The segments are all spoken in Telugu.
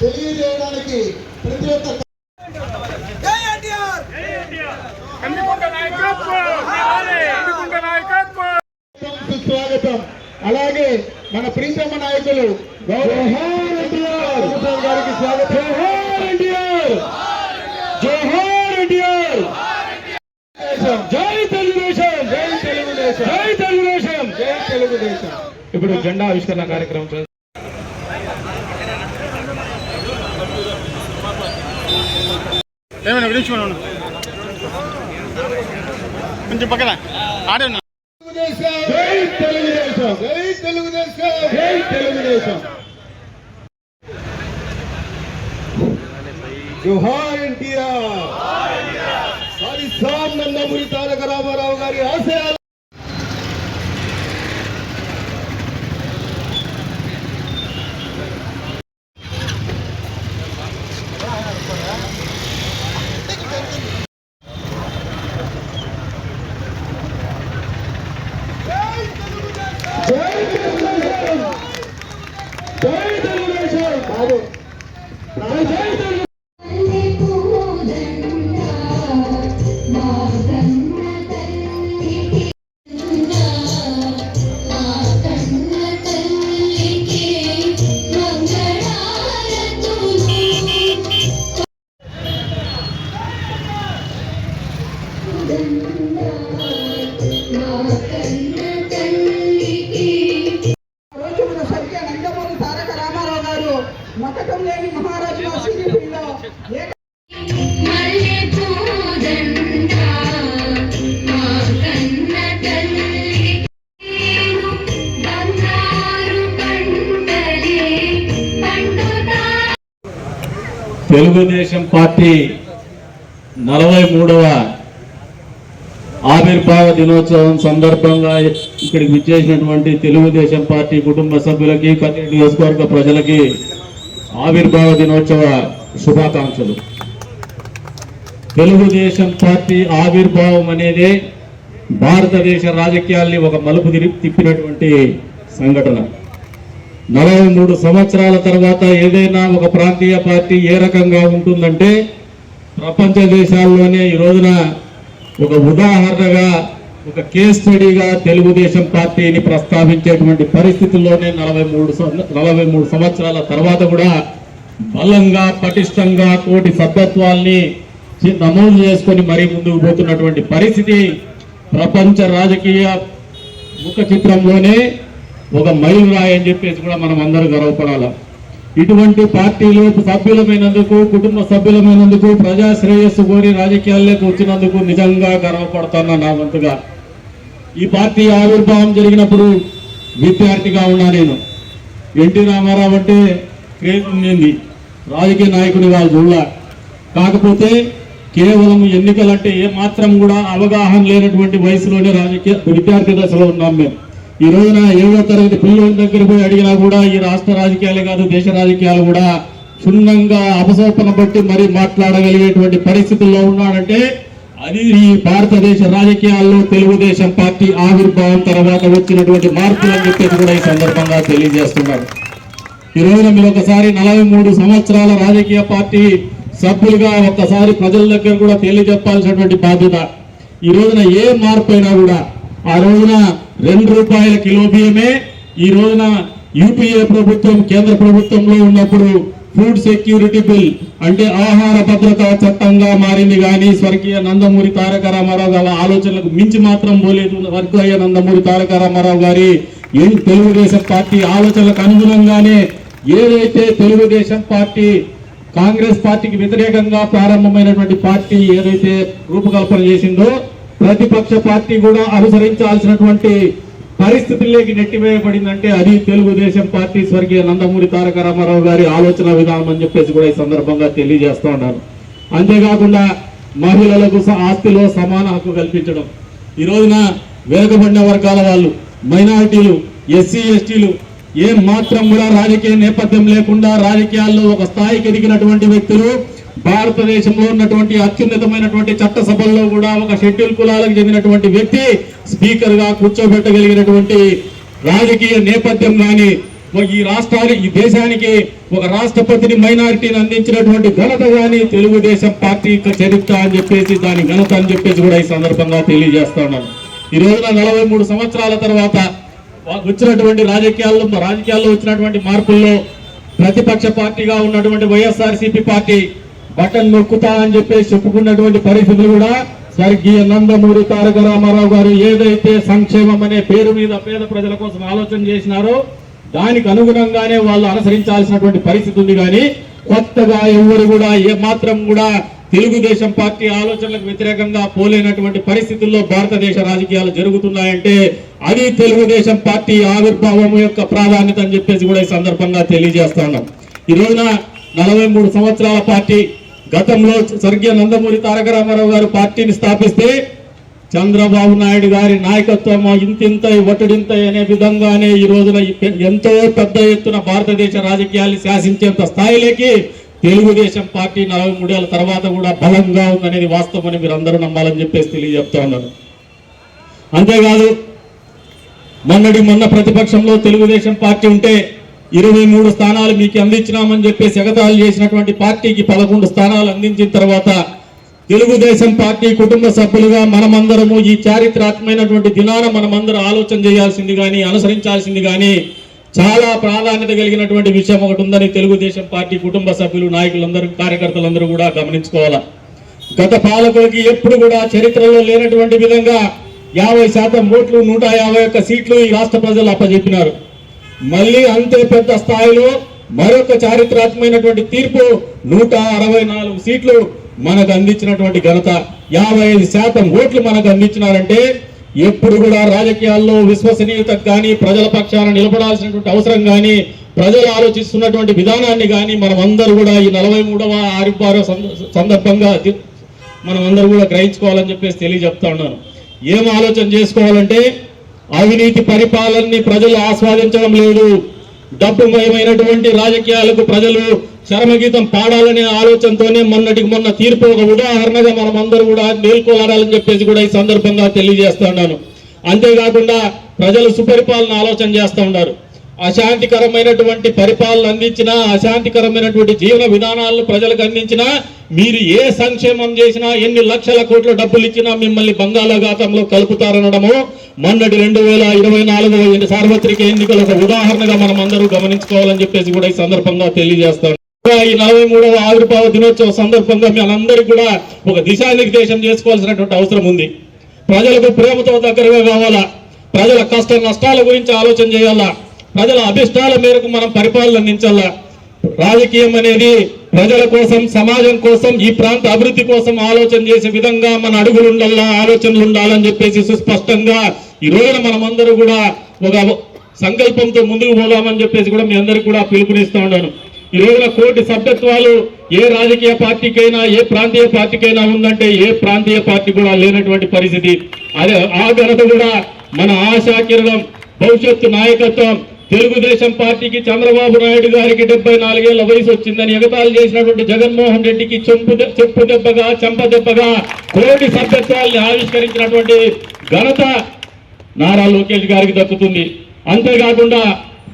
తెలియజేయడానికి ప్రతి ఒక్క సుస్వాగతం అలాగే మన ప్రీతమ్మ నాయకులు గారికి స్వాగతం. జోహార్ ఎన్టీఆర్! జోహార్ ఎన్టీఆర్! జై తెలుగుదేశం! జై తెలుగుదేశం. జై తెలుగుదేశం! జై తెలుగుదేశం. ఇప్పుడు జెండా ఆవిష్కరణ కార్యక్రమం ఏమైనా వినిపించుకున్నాను కొంచెం పక్కన ఆడే ఉన్నా జోహార్ ఎన్టీఆర్ సారి సామ్ నందమూరి తారక రామారావు గారి ఆశయాలు లేని మహారాజు తెలుగుదేశం పార్టీ నలభై మూడవ ఆవిర్భావ దినోత్సవం సందర్భంగా ఇక్కడికి విచ్చేసినటువంటి తెలుగుదేశం పార్టీ కుటుంబ సభ్యులకి కన్నీటి నియోజకవర్గ ప్రజలకి ఆవిర్భావ దినోత్సవ శుభాకాంక్షలు. తెలుగుదేశం పార్టీ ఆవిర్భావం అనేది భారతదేశ రాజకీయాల్ని ఒక మలుపు తిప్పినటువంటి సంఘటన. నలభై మూడు సంవత్సరాల తర్వాత ఏదైనా ఒక ప్రాంతీయ పార్టీ ఏ రకంగా ఉంటుందంటే ప్రపంచ దేశాల్లోనే ఈ రోజున ఒక ఉదాహరణగా ఒక కేస్ స్టడీగా తెలుగుదేశం పార్టీని ప్రస్తావించేటువంటి పరిస్థితుల్లోనే నలభై మూడు నలభై మూడు సంవత్సరాల తర్వాత కూడా బలంగా పటిష్టంగా కోటి సభ్యత్వాల్ని నమోదు చేసుకొని మరీ ముందుకు పోతున్నటువంటి పరిస్థితి ప్రపంచ రాజకీయ ముఖ చిత్రంలోనే ఒక మైలురాయి అని చెప్పేసి కూడా మనం అందరూ గర్వపడాల. ఇటువంటి పార్టీలు సభ్యులమైనందుకు కుటుంబ సభ్యులమైనందుకు ప్రజా శ్రేయస్సు కోరి రాజకీయాల్లోకి వచ్చినందుకు నిజంగా గర్వపడుతున్నా నా వంతుగా ఈ పార్టీ ఆవిర్భావం జరిగినప్పుడు విద్యార్థిగా ఉన్నా నేను. ఎన్టీ రామారావు అంటే క్రేజ్ ఉండింది రాజకీయ నాయకుని వాళ్ళ చూడలే. కాకపోతే కేవలం ఎన్నికలంటే ఏ మాత్రం కూడా అవగాహన లేనటువంటి వయసులోనే రాజకీయ విద్యార్థి దశలో ఉన్నాం మేము. ఈ రోజున ఏడో తరగతి పిల్లల దగ్గర పోయి అడిగినా కూడా ఈ రాష్ట్ర రాజకీయాలే కాదు దేశ రాజకీయాలు కూడా క్షుణ్ణంగా అపసోపన బట్టి మరీ మాట్లాడగలిగేటువంటి పరిస్థితుల్లో ఉన్నాడంటే అది ఈ భారతదేశ రాజకీయాల్లో తెలుగుదేశం పార్టీ ఆవిర్భావం తర్వాత వచ్చినటువంటి మార్పులు అని చెప్పేసి కూడా ఈ సందర్భంగా తెలియజేస్తున్నారు. ఈ రోజున మీరు ఒకసారి నలభై మూడు సంవత్సరాల రాజకీయ పార్టీ సభ్యులుగా ఒక్కసారి ప్రజల దగ్గర కూడా తెలియజెప్పాల్సినటువంటి బాధ్యత. ఈ రోజున ఏ మార్పు అయినా కూడా ఆ రోజున రెండు రూపాయల కిలో బియ్యమే ఈ రోజున యూపీఏ ప్రభుత్వం కేంద్ర ప్రభుత్వంలో ఉన్నప్పుడు ఫుడ్ సెక్యూరిటీ బిల్ అంటే ఆహార భద్రత చట్టంగా మారింది కానీ స్వర్గీయ నందమూరి తారక రామారావు గారి ఆలోచనలకు మించి మాత్రం పోలేదు. స్వర్గీయ నందమూరి తారక రామారావు గారి తెలుగుదేశం పార్టీ ఆలోచనలకు అనుగుణంగానే ఏదైతే తెలుగుదేశం పార్టీ కాంగ్రెస్ పార్టీకి వ్యతిరేకంగా ప్రారంభమైనటువంటి పార్టీ ఏదైతే రూపకల్పన చేసిందో ప్రతిపక్ష పార్టీ కూడా అనుసరించాల్సినటువంటి పరిస్థితుల్లోకి నెట్టివేయబడిందంటే అది తెలుగుదేశం పార్టీ స్వర్గీయ నందమూరి తారక రామారావు గారి ఆలోచన విధానం అని చెప్పేసి కూడా ఈ సందర్భంగా తెలియజేస్తూ ఉన్నారు అంతేకాకుండా మహిళలకు స- ఆస్తిలో సమాన హక్కు కల్పించడం. ఈ రోజున వెనుకబడిన వర్గాల వాళ్ళు మైనారిటీలు ఎస్సీ ఎస్టీలు ఏం మాత్రం కూడా రాజకీయ నేపథ్యం లేకుండా రాజకీయాల్లో ఒక స్థాయికి ఎదిగినటువంటి వ్యక్తులు భారతదేశంలో ఉన్నటువంటి అత్యున్నతమైనటువంటి చట్టసభల్లో కూడా ఒక షెడ్యూల్ కులాలకు చెందినటువంటి వ్యక్తి స్పీకర్గా కూర్చోబెట్టగలిగినటువంటి రాజకీయ నేపథ్యం కానీ ఈ రాష్ట్రానికి ఈ దేశానికి ఒక రాష్ట్రపతిని మైనారిటీని అందించినటువంటి ఘనత కానీ తెలుగుదేశం పార్టీ చరిత్ర అని చెప్పేసి దాని ఘనత అని చెప్పేసి కూడా ఈ సందర్భంగా తెలియజేస్తా ఉన్నాను. ఈ రోజున నలభై మూడు సంవత్సరాల తర్వాత వచ్చినటువంటి రాజకీయాల్లో రాజకీయాల్లో వచ్చినటువంటి మార్పుల్లో ప్రతిపక్ష పార్టీగా ఉన్నటువంటి వైఎస్ఆర్సీపీ పార్టీ బటన్ నొక్కుతా అని చెప్పేసి చెప్పుకున్నటువంటి పరిస్థితులు కూడా స్వర్గీయ నందమూరి తారక రామారావు గారు ఏదైతే సంక్షేమం అనే పేరు మీద పేద ప్రజల కోసం ఆలోచన చేసినారో దానికి అనుగుణంగానే వాళ్ళు అనుసరించాల్సినటువంటి పరిస్థితి ఉంది కానీ కొత్తగా ఎవరు కూడా ఏ మాత్రం కూడా తెలుగుదేశం పార్టీ ఆలోచనలకు వ్యతిరేకంగా పోలేనటువంటి పరిస్థితుల్లో భారతదేశ రాజకీయాలు జరుగుతున్నాయంటే అది తెలుగుదేశం పార్టీ ఆవిర్భావం యొక్క ప్రాధాన్యత అని చెప్పేసి కూడా ఈ సందర్భంగా తెలియజేస్తా ఉన్నాం. ఈ రోజున నలభై మూడు సంవత్సరాల పార్టీ గతంలో స్వర్గీయ నందమూరి తారక రామారావు గారు పార్టీని స్థాపిస్తే చంద్రబాబు నాయుడు గారి నాయకత్వం ఇంతింత ఒటడింత అనే విధంగానే ఈ రోజున ఎంతో పెద్ద ఎత్తున భారతదేశ రాజకీయాల్ని శాసించేంత స్థాయిలోకి తెలుగుదేశం పార్టీ నలభై మూడేళ్ళ తర్వాత కూడా బలంగా ఉందనేది వాస్తవమని మీరు అందరూ నమ్మాలని చెప్పేసి తెలియజెప్తా ఉన్నారు అంతేకాదు మొన్నటి మొన్న ప్రతిపక్షంలో తెలుగుదేశం పార్టీ ఉంటే ఇరవై మూడు స్థానాలు మీకు అందించినామని చెప్పేసి ఎగతాళి చేసినటువంటి పార్టీకి పదకొండు స్థానాలు అందించిన తర్వాత తెలుగుదేశం పార్టీ కుటుంబ సభ్యులుగా మనమందరము ఈ చారిత్రాత్మకమైనటువంటి దినాన మనమందరం ఆలోచన చేయాల్సింది కానీ అనుసరించాల్సింది కానీ చాలా ప్రాధాన్యత కలిగినటువంటి విషయం ఒకటి ఉందని తెలుగుదేశం పార్టీ కుటుంబ సభ్యులు నాయకులందరూ కార్యకర్తలందరూ కూడా గమనించుకోవాలా. గత పాలకులకి ఎప్పుడు కూడా చరిత్రలో లేనటువంటి విధంగా యాభై శాతం ఓట్లు నూట యాభై ఒక్క సీట్లు ఈ రాష్ట్ర ప్రజలు అప్పజెప్పినారు. మళ్ళీ అంతే పెద్ద స్థాయిలో మరొక చారిత్రాత్మకమైనటువంటి తీర్పు నూట అరవై నాలుగు సీట్లు మనకు అందించినటువంటి ఘనత. యాభై ఐదు శాతం ఓట్లు మనకు అందించినారంటే ఎప్పుడు కూడా రాజకీయాల్లో విశ్వసనీయత కానీ ప్రజల పక్షాన నిలబడాల్సినటువంటి అవసరం కానీ ప్రజలు ఆలోచిస్తున్నటువంటి విధానాన్ని కానీ మనం అందరూ కూడా ఈ నలభై మూడవ ఆరిపారో సందర్భంగా మనం అందరూ కూడా గ్రహించుకోవాలని చెప్పేసి తెలియజెప్తా ఉన్నాను. ఏం ఆలోచన చేసుకోవాలంటే అవినీతి పరిపాలనని ప్రజలు ఆస్వాదించడం లేదు. డబ్బుమయమైనటువంటి రాజకీయాలకు ప్రజలు చరమగీతం పాడాలనే ఆలోచనతోనే మొన్నటికి మొన్న తీర్పు ఒక ఉదాహరణగా మనం అందరూ కూడా మేల్కొలాడాలని చెప్పేసి కూడా ఈ సందర్భంగా తెలియజేస్తున్నాను అంతేకాకుండా ప్రజలు సుపరిపాలన ఆలోచన చేస్తూ ఉన్నారు. అశాంతికరమైనటువంటి పరిపాలన అందించినా అశాంతికరమైనటువంటి జీవన విధానాలను ప్రజలకు అందించినా మీరు ఏ సంక్షేమం చేసినా ఎన్ని లక్షల కోట్ల డబ్బులు ఇచ్చినా మిమ్మల్ని బంగాళాఘాతంలో కలుపుతారనడము మొన్నటి రెండు వేల ఇరవై నాలుగు సార్వత్రిక ఎన్నికల ఒక ఉదాహరణగా మనం అందరూ గమనించుకోవాలని చెప్పేసి కూడా ఈ సందర్భంగా తెలియజేస్తాను. ఈ నలభై మూడవ ఆవిర్భావ దినోత్సవ సందర్భంగా మనందరికీ కూడా ఒక దిశానిర్దేశం చేసుకోవాల్సినటువంటి అవసరం ఉంది. ప్రజలకు ప్రేమతో దగ్గరగా కావాలా? ప్రజల కష్ట నష్టాల గురించి ఆలోచన చేయాలా? ప్రజల అభిష్టాల మేరకు మనం పరిపాలన అందించాలా. రాజకీయం అనేది ప్రజల కోసం సమాజం కోసం ఈ ప్రాంత అభివృద్ధి కోసం ఆలోచన చేసే విధంగా మన అడుగులు ఉండాలా ఆలోచనలు ఉండాలని చెప్పేసి సుస్పష్టంగా ఈ రోజున మనమందరూ కూడా ఒక సంకల్పంతో ముందుకు పోదామని చెప్పేసి కూడా మీ అందరికి కూడా పిలుపునిస్తూ ఉన్నాను. ఈ రోజున కోటి సభ్యత్వాలు ఏ రాజకీయ పార్టీకైనా ఏ ప్రాంతీయ పార్టీకైనా ఉందంటే ఏ ప్రాంతీయ పార్టీ కూడా లేనటువంటి పరిస్థితి. అదే ఆ ఘనత కూడా మన ఆశా కిరణం భవిష్యత్తు నాయకత్వం తెలుగుదేశం పార్టీకి చంద్రబాబు నాయుడు గారికి డెబ్బై నాలుగేళ్ళ వయసు వచ్చిందని ఎగతాలు చేసినటువంటి జగన్మోహన్ రెడ్డికి చెంపు చెప్పు దెబ్బగా చెంప దెబ్బగా కోటి సభ్యత్వాల్ని ఆవిష్కరించినటువంటి ఘనత నారా లోకేష్ గారికి దక్కుతుంది. అంతేకాకుండా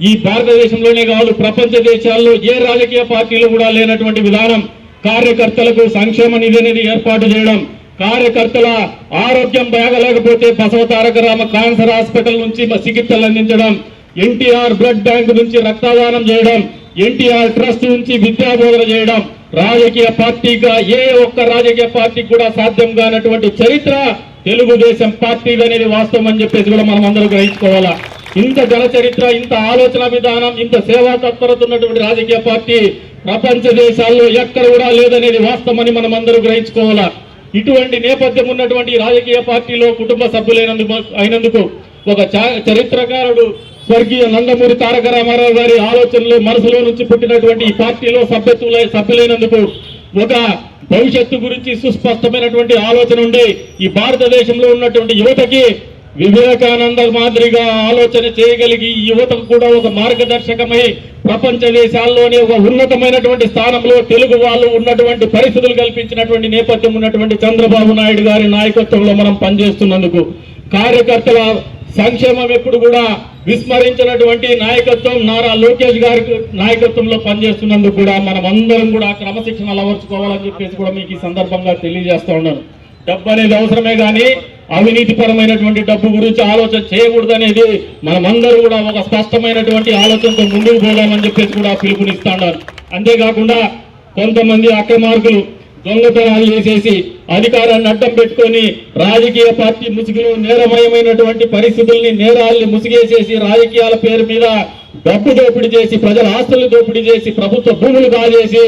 ఈ భారతదేశంలోనే కాదు ప్రపంచ దేశాల్లో ఏ రాజకీయ పార్టీలు కూడా లేనటువంటి విధానం కార్యకర్తలకు సంక్షేమ నిధి అనేది ఏర్పాటు చేయడం కార్యకర్తల ఆరోగ్యం బాగలేకపోతే బసవ తారక రామ క్యాన్సర్ హాస్పిటల్ నుంచి చికిత్సలు అందించడం ఎన్టీఆర్ బ్లడ్ బ్యాంక్ నుంచి రక్తదానం చేయడం ఎన్టీఆర్ ట్రస్ట్ నుంచి విద్యాబోధన చేయడం రాజకీయ పార్టీగా ఏ ఒక్క రాజకీయ పార్టీకి కూడా సాధ్యం కానటువంటి చరిత్ర తెలుగుదేశం పార్టీది అనేది వాస్తవం అని చెప్పేసి కూడా మనం అందరూ గ్రహించుకోవాలా? ఇంత జన చరిత్ర ఇంత ఆలోచన విధానం ఇంత సేవా తత్పరత ఉన్నటువంటి రాజకీయ పార్టీ ప్రపంచ దేశాల్లో ఎక్కడ కూడా లేదనేది వాస్తవమని మనం అందరూ గ్రహించుకోవాలా? ఇటువంటి నేపథ్యం ఉన్నటువంటి రాజకీయ పార్టీలో కుటుంబ సభ్యులైనందుకు అయినందుకు ఒక చరిత్రకారుడు స్వర్గీయ నందమూరి తారక రామారావు గారి ఆలోచనలు మనసులో నుంచి పుట్టినటువంటి ఈ పార్టీలో సభ్యత్వం సభ్యులైనందుకు ఒక భవిష్యత్తు గురించి సుస్పష్టమైనటువంటి ఆలోచన ఉండి ఈ భారతదేశంలో ఉన్నటువంటి యువతకి వివేకానంద మాదిరిగా ఆలోచన చేయగలిగి యువతకు కూడా ఒక మార్గదర్శకమై ప్రపంచ దేశాల్లోనే ఒక ఉన్నతమైనటువంటి స్థానంలో తెలుగు వాళ్ళు ఉన్నటువంటి పరిస్థితులు కల్పించినటువంటి నేపథ్యం ఉన్నటువంటి చంద్రబాబు నాయుడు గారి నాయకత్వంలో మనం పనిచేస్తున్నందుకు కార్యకర్తల సంక్షేమం ఎప్పుడు కూడా విస్మరించినటువంటి నాయకత్వం నారా లోకేష్ గారి నాయకత్వంలో పనిచేస్తున్నందుకు కూడా మనం అందరం కూడా క్రమశిక్షణ అలవర్చుకోవాలని చెప్పేసి కూడా మీకు ఈ సందర్భంగా తెలియజేస్తా ఉన్నాను. డబ్బు అనేది అవసరమే కానీ అవినీతిపరమైనటువంటి డబ్బు గురించి ఆలోచన చేయకూడదనేది మనమందరూ కూడా ఒక స్పష్టమైనటువంటి ఆలోచనతో ముందుకు పోదామని చెప్పేసి కూడా పిలుపునిస్తా ఉన్నారు అంతేకాకుండా కొంతమంది అక్రమార్కులు దొంగతనాలు చేసేసి అధికారాన్ని అడ్డం పెట్టుకొని రాజకీయ పార్టీ ముసుగులు నేరమయమైనటువంటి పరిస్థితుల్ని నేరాల్ని ముసుగేసేసి రాజకీయాల పేరు మీద డబ్బు దోపిడీ చేసి ప్రజల ఆస్తులు దోపిడీ చేసి ప్రభుత్వ భూములు కాజేసి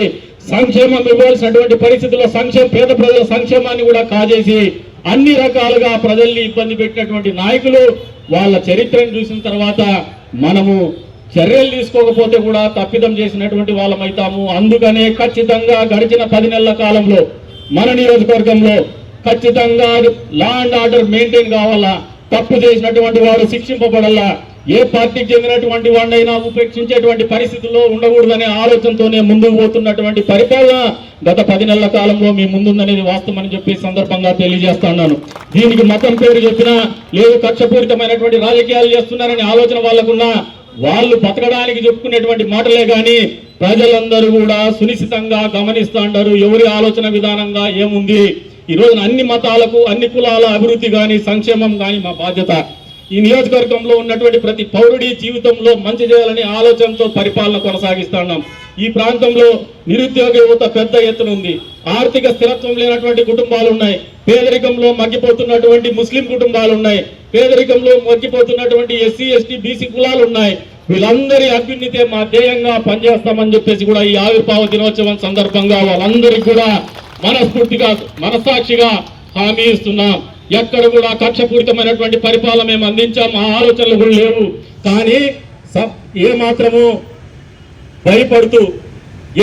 సంక్షేమం ఇవ్వాల్సినటువంటి పరిస్థితుల్లో సంక్షేమ పేద ప్రజల సంక్షేమాన్ని కూడా కాజేసి అన్ని రకాలుగా ప్రజల్ని ఇబ్బంది పెట్టినటువంటి నాయకులు వాళ్ళ చరిత్రను చూసిన తర్వాత మనము చర్యలు తీసుకోకపోతే కూడా తప్పిదం చేసినటువంటి వాళ్ళమైతాము అందుకనే ఖచ్చితంగా గడిచిన పది నెలల కాలంలో మన నియోజకవర్గంలో ఖచ్చితంగా లా అండ్ ఆర్డర్ మెయింటైన్ కావాలా? తప్పు చేసినటువంటి వాడు శిక్షింపబడాలా? ఏ పార్టీకి చెందినటువంటి వాడినైనా ఉపేక్షించేటువంటి పరిస్థితుల్లో ఉండకూడదనే ఆలోచనతోనే ముందుకు పోతున్నటువంటి పరిపాలన గత పది నెలల కాలంలో మీ ముందుందనేది వాస్తవం అని చెప్పి సందర్భంగా తెలియజేస్తున్నాను దీనికి మతం పేరు చెప్పినా లేదు కక్షపూరితమైనటువంటి రాజకీయాలు చేస్తున్నారనే ఆలోచన వాళ్ళకున్నా వాళ్ళు బతకడానికి చెప్పుకునేటువంటి మాటలే గాని ప్రజలందరూ కూడా సునిశ్చితంగా గమనిస్తా ఉంటారు ఎవరి ఆలోచన విధానంగా ఏముంది? ఈ రోజున అన్ని మతాలకు అన్ని కులాల అభివృద్ధి కానీ సంక్షేమం కానీ మా బాధ్యత. ఈ నియోజకవర్గంలో ఉన్నటువంటి ప్రతి పౌరుడి జీవితంలో మంచి చేయాలనే ఆలోచనతో పరిపాలన కొనసాగిస్తున్నాం ఈ ప్రాంతంలో నిరుద్యోగ యువత పెద్ద ఎత్తున ఉంది. ఆర్థిక స్థిరత్వం లేనటువంటి కుటుంబాలు ఉన్నాయి. పేదరికంలో మగ్గిపోతున్నటువంటి ముస్లిం కుటుంబాలు ఉన్నాయి. పేదరికంలో మగ్గిపోతున్నటువంటి ఎస్సీ ఎస్టీ బీసీ కులాలు ఉన్నాయి. వీళ్ళందరి అభ్యున్నతే మా ధ్యేయంగా పనిచేస్తామని చెప్పేసి కూడా ఈ ఆవిర్భావ దినోత్సవం సందర్భంగా వాళ్ళందరికీ కూడా మనస్ఫూర్తిగా మనసాక్షిగా హామీ ఇస్తున్నాం. ఎక్కడ కూడా కక్షపూరితమైనటువంటి పరిపాలన మేము అందించాం. ఆ ఆలోచనలు కూడా లేవు. కానీ సబ్ భయపడుతూ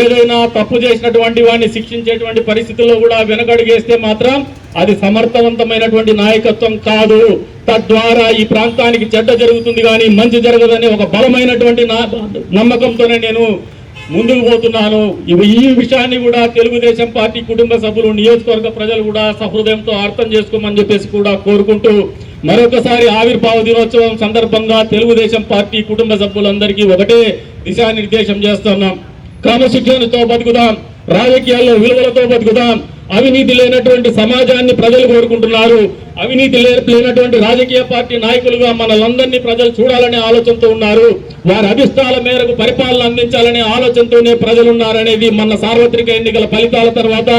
ఏదైనా తప్పు చేసినటువంటి వాడిని శిక్షించేటువంటి పరిస్థితుల్లో కూడా వెనకడుగేస్తే మాత్రం అది సమర్థవంతమైనటువంటి నాయకత్వం కాదు. తద్వారా ఈ ప్రాంతానికి చెడ్డ జరుగుతుంది కానీ మంచి జరగదని ఒక బలమైనటువంటి నా- నమ్మకంతోనే నేను ముందుకు పోతున్నాను. ఈ విషయాన్ని కూడా తెలుగుదేశం పార్టీ కుటుంబ సభ్యులు నియోజకవర్గ ప్రజలు కూడా సహృదయంతో అర్థం చేసుకోమని చెప్పేసి కూడా కోరుకుంటూ మరొకసారి ఆవిర్భావ దినోత్సవం సందర్భంగా తెలుగుదేశం పార్టీ కుటుంబ సభ్యులందరికీ ఒకటే దిశానిర్దేశం చేస్తున్నాం. క్రమశిక్షణతో బతుకుదాం. రాజకీయాల్లో విలువలతో బతుకుదాం. అవినీతి లేనటువంటి సమాజాన్ని ప్రజలు కోరుకుంటున్నారు. అవినీతి లేనటువంటి రాజకీయ పార్టీ నాయకులుగా మనలందరినీ ప్రజలు చూడాలనే ఆలోచనతో ఉన్నారు. వారి అభిష్టాల మేరకు పరిపాలన అందించాలనే ఆలోచనతోనే ప్రజలు ఉన్నారనేది మన సార్వత్రిక ఎన్నికల ఫలితాల తర్వాత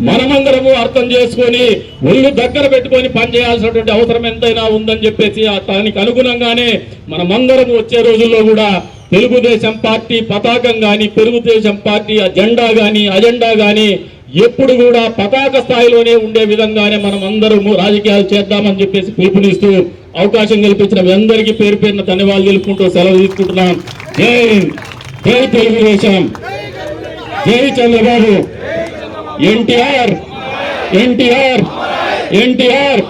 మనమందరము అర్థం చేసుకొని ఒళ్ళు దగ్గర పెట్టుకొని పనిచేయాల్సినటువంటి అవసరం ఎంతైనా ఉందని చెప్పేసి దానికి అనుగుణంగానే మనమందరము వచ్చే రోజుల్లో కూడా తెలుగుదేశం పార్టీ పతాకం కానీ తెలుగుదేశం పార్టీ జెండా కానీ అజెండా కానీ ఎప్పుడు కూడా పతాక స్థాయిలోనే ఉండే విధంగానే మనం అందరము రాజకీయాలు చేద్దామని చెప్పేసి పిలుపునిస్తూ అవకాశం కల్పించిన మీ అందరికీ పేరు పేరున ధన్యవాదాలు తెలుపుకుంటూ సెలవు తీసుకుంటున్నాం. జై జై తెలుగుదేశం. జై చంద్రబాబు. ఎన్టీఆర్. ఎన్టీఆర్. ఎన్టీఆర్.